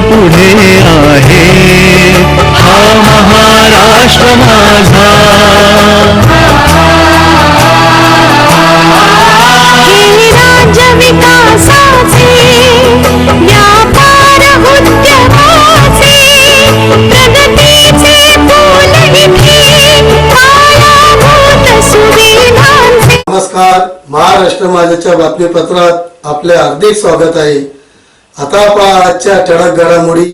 पुढे आहे. हा महाराष्ट्र माझा. राज्य विकासाचे व्यापार उद्यमाचे प्रगतीचे फूल इथे पायाभूत सुविधांचे. नमस्कार महाराष्ट्र माझ्याच्या बातमीपत्रात आपले हार्दिक स्वागत आहे. आता आजच्या ठळक घडामोडी.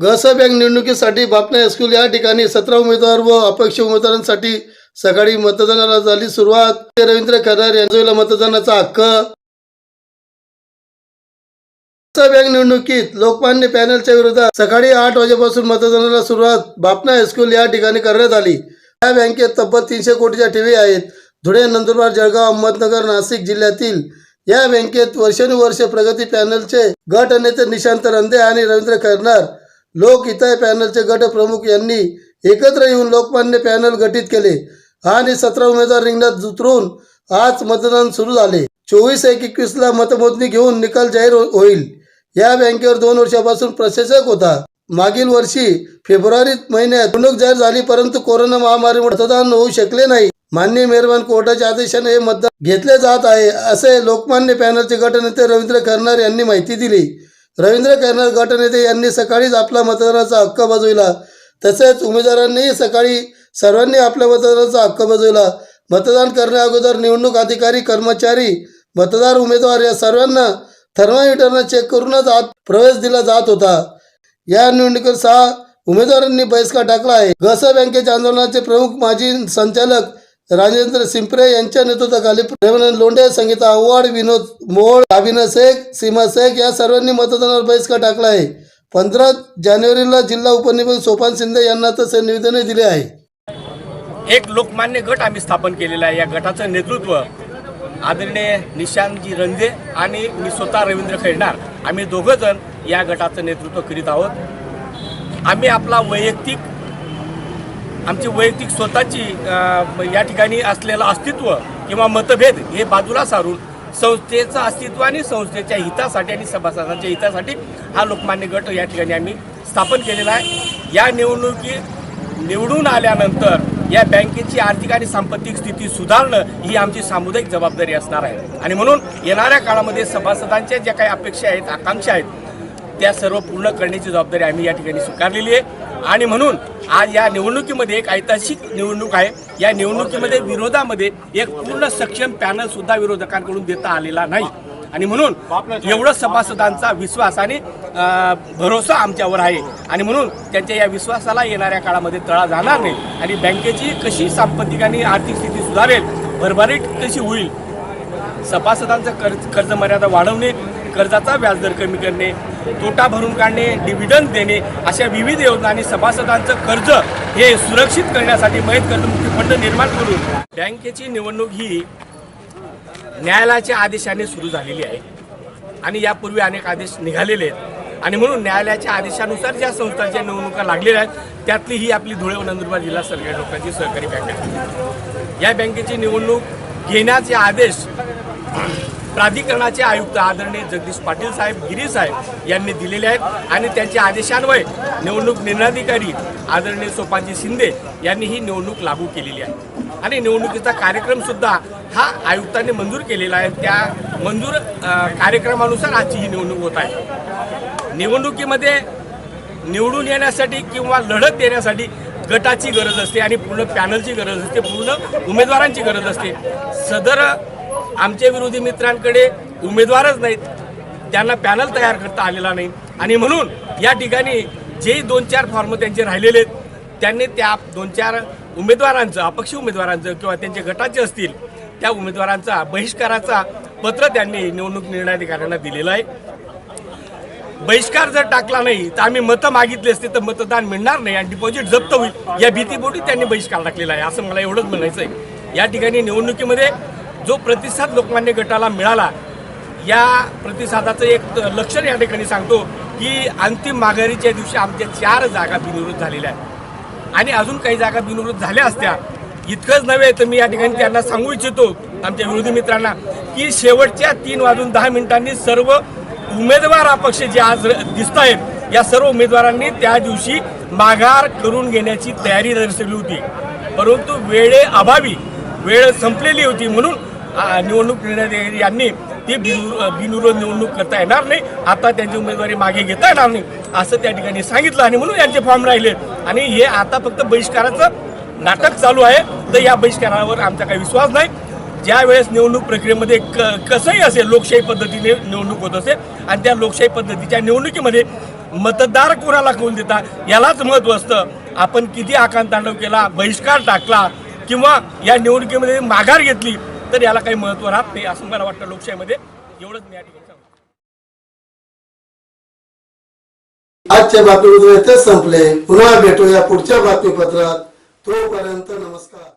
गस बँक निवडणुकीसाठी बापना हायस्कूल या ठिकाणी सतरा उमेदवार व अपक्ष उमेदवारांसाठी सकाळी मतदानाला झाली सुरुवात. रवींद्र खरार यांच्या मतदानाचा हक्क. बँक निवडणुकीत लोकमान्य पॅनलच्या विरोधात सकाळी आठ वाजेपासून मतदानाला सुरुवात. बापना हायस्कूल या ठिकाणी करण्यात आली. या बँकेत तब्बल तीनशे कोटीच्या ठेवी आहेत. धुळे नंदुरबार जळगाव अहमदनगर नाशिक जिल्ह्यातील या बँकेत वर्षानुवर्ष प्रगती पॅनलचे गट नेते निशांत रंदे आणि रवींद्र खैरनार लोकहिताय पॅनलचे गट प्रमुख यांनी एकत्र येऊन लोकमान्य पॅनल गठीत केले. आणि सतरा उमेदवार रिंगणात उतरून आज मतदान सुरू झाले. चोवीस एक एकवीस ला मतमोजणी घेऊन निकाल जाहीर हो-, होईल. या बँकेवर दोन वर्षापासून प्रशासक होता. मागील वर्षी फेब्रुवारी महिन्यात निवडणूक जाहीर झाली परंतु कोरोना महामारीमुळे मतदान होऊ शकले नाही. माननीय मेहरबान कोर्टाच्या आदेशाने हे मतदान घेतले जात आहे असे लोकमान्य पॅनलचे गटनेते रवींद्र कर्नार यांनी माहिती दिली. रवींद्र कर्नार गटनेते यांनी सकाळीच आपला मतदानाचा हक्क बजविला. तसेच उमेदवारांनीही सकाळी सर्वांनी आपल्या मतदानाचा हक्क बजविला. मतदान करण्या अगोदर निवडणूक अधिकारी कर्मचारी मतदार उमेदवार या सर्वांना थर्मामीटरनं चेक करूनच आत प्रवेश दिला जात होता. या निवडणुकीत सहा उमेदवारांनी बहिष्कार टाकला आहे. गस बँकेच्या आंदोलनाचे प्रमुख माजी संचालक राजेंद्र सिंपरे यांच्या नेतृत्वाखाली प्रेमानंद लोंढे संगीता आव्हाड विनोद मोहोळ अभिनय शेख सीमा शेख या सर्वांनी मतदानावर बहिष्कार टाकला आहे. पंधरा जानेवारीला जिल्हा उपनिबंधक सोपान शिंदे यांना तसे निवेदनही दिले आहे. एक लोकमान्य गट आम्ही स्थापन केलेला आहे. या गटाचं नेतृत्व आदरणीय निशांतजी रंजे आणि मी स्वतः रवींद्र खैरनार आम्ही दोघं जण या गटाचं नेतृत्व करीत आहोत. आम्ही आपला वैयक्तिक आमची वैयक्तिक स्वतःची या ठिकाणी असलेलं अस्तित्व किंवा मतभेद हे बाजूला सारून संस्थेचं अस्तित्व आणि संस्थेच्या हितासाठी आणि सभासदांच्या हितासाठी हा लोकमान्य गट या ठिकाणी आम्ही स्थापन केलेला आहे. या निवडणुकी निवडून आल्यानंतर या बँकेची आर्थिक आणि सांपत्तिक स्थिती सुधारणं ही आमची सामुदायिक जबाबदारी असणार आहे. आणि म्हणून येणाऱ्या काळामध्ये सभासदांच्या ज्या काही अपेक्षा आहेत आकांक्षा आहेत त्या सर्व पूर्ण करण्याची जबाबदारी आम्ही या ठिकाणी स्वीकारलेली आहे. आणि म्हणून आज या निवडणुकीमध्ये एक ऐतिहासिक निवडणूक आहे. या निवडणुकीमध्ये विरोधामध्ये एक पूर्ण सक्षम पॅनल सुद्धा विरोधकांकडून देता आलेला नाही. आणि म्हणून एवढं सभासदांचा विश्वास आणि भरोसा आमच्यावर आहे. आणि म्हणून त्यांच्या या विश्वासाला येणाऱ्या काळामध्ये तळा जाणार नाही. आणि बँकेची कशी सांपत्तिक आणि आर्थिक स्थिती सुधारेल भरभराट कशी होईल? सभासदांचं कर्ज कर्ज मर्यादा वाढवणे कर्जाचा व्याजदर कमी करणे तोटा भरून काढणे डिव्हिडंड देणे अशा विविध योजना आणि सभासदांचं कर्ज हे सुरक्षित करण्यासाठी मयत कर्जमुक्ती फंड निर्माण करून बँकेची निवडणूक ही न्यायालयाच्या आदेशाने सुरू झालेली आहे. आणि यापूर्वी अनेक आदेश निघालेले आहेत. आणि म्हणून न्यायालयाच्या आदेशानुसार ज्या संस्थांच्या निवडणुका लागलेल्या आहेत त्यातली ही आपली धुळे व नंदुरबार जिल्हा सरकारी लोकांची सहकारी बँक आहे. या बँकेची निवडणूक घेण्याचे आदेश प्राधिकरणाचे आयुक्त आदरणीय जगदीश पाटील साहेब गिरी साहेब यांनी दिलेले आहेत आणि त्यांच्या आदेशान्वये निवडणूक निर्णयाधिकारी आदरणीय सोपानजी शिंदे यांनी ही निवडणूक लागू केलेली आहे. आणि निवडणुकीचा कार्यक्रम सुद्धा हा आयुक्तांनी मंजूर केलेला आहे. त्या मंजूर कार्यक्रमानुसार आजची ही निवडणूक होत आहे. निवडणुकीमध्ये निवडून येण्यासाठी किंवा लढत देण्यासाठी गटाची गरज असते आणि पूर्ण पॅनलची गरज असते पूर्ण उमेदवारांची गरज असते. सदर आमच्या विरोधी मित्रांकडे उमेदवारच नाहीत. त्यांना पॅनल तयार करता आलेला नाही. आणि म्हणून या ठिकाणी जे दोन चार फॉर्म त्यांचे राहिलेले आहेत त्यांनी त्या दोन चार उमेदवारांचं अपक्ष उमेदवारांचं किंवा त्यांचे गटाचे असतील त्या उमेदवारांचा बहिष्काराचा पत्र त्यांनी निवडणूक निर्णयाधिकाऱ्यांना दिलेलं आहे. बहिष्कार जर टाकला नाही तर आम्ही मतं मागितली असते तर मतदान मिळणार नाही आणि डिपॉझिट जप्त होईल. या भीतीपोटी त्यांनी बहिष्कार टाकलेला आहे असं मला एवढंच म्हणायचं आहे या ठिकाणी निवडणुकीमध्ये जो प्रतिसाद लोकमान्य गटाला मिळाला या प्रतिसादाचं एक लक्षण या ठिकाणी सांगतो की अंतिम माघारीच्या दिवशी आमच्या चार जागा बिनविरोध झालेल्या आहेत. आणि अजून काही जागा बिनविरोध झाल्या असत्या. इतकंच नव्हे तर मी या ठिकाणी त्यांना सांगू इच्छितो आमच्या विरोधी मित्रांना की शेवटच्या तीन वाजून दहा मिनिटांनी सर्व उमेदवार अपक्ष जे आज दिसत आहेत या सर्व उमेदवारांनी त्या दिवशी माघार करून घेण्याची तयारी दर्शवली होती. परंतु वेळे अभावी वेळ संपलेली होती म्हणून निवडणूक निर्णय यांनी ती बिनविरोध निवडणूक करता येणार नाही. आता त्यांची उमेदवारी मागे घेता येणार नाही असं त्या ठिकाणी सांगितलं आणि म्हणून यांचे फॉर्म राहिले. आणि हे आता फक्त बहिष्काराचं नाटक चालू आहे. तर या बहिष्कारावर आमचा काही विश्वास नाही. ज्या वेळेस निवडणूक प्रक्रियेमध्ये क कसंही असेल लोकशाही पद्धतीने निवडणूक होत असेल आणि त्या लोकशाही पद्धतीच्या निवडणुकीमध्ये मतदार कोणाला कोण देता यालाच महत्त्व असतं. आपण किती आकांतांडव केला बहिष्कार टाकला किंवा या निवडणुकीमध्ये माघार घेतली तर याला काही महत्त्व राहत नाही असं मला वाटतं लोकशाहीमध्ये. एवढंच मी या ठिकाणी सांगतो. आजच्या बातमीपत्र इथेच संपले. पुन्हा भेटूया पुढच्या बातमीपत्रात. तोपर्यंत नमस्कार.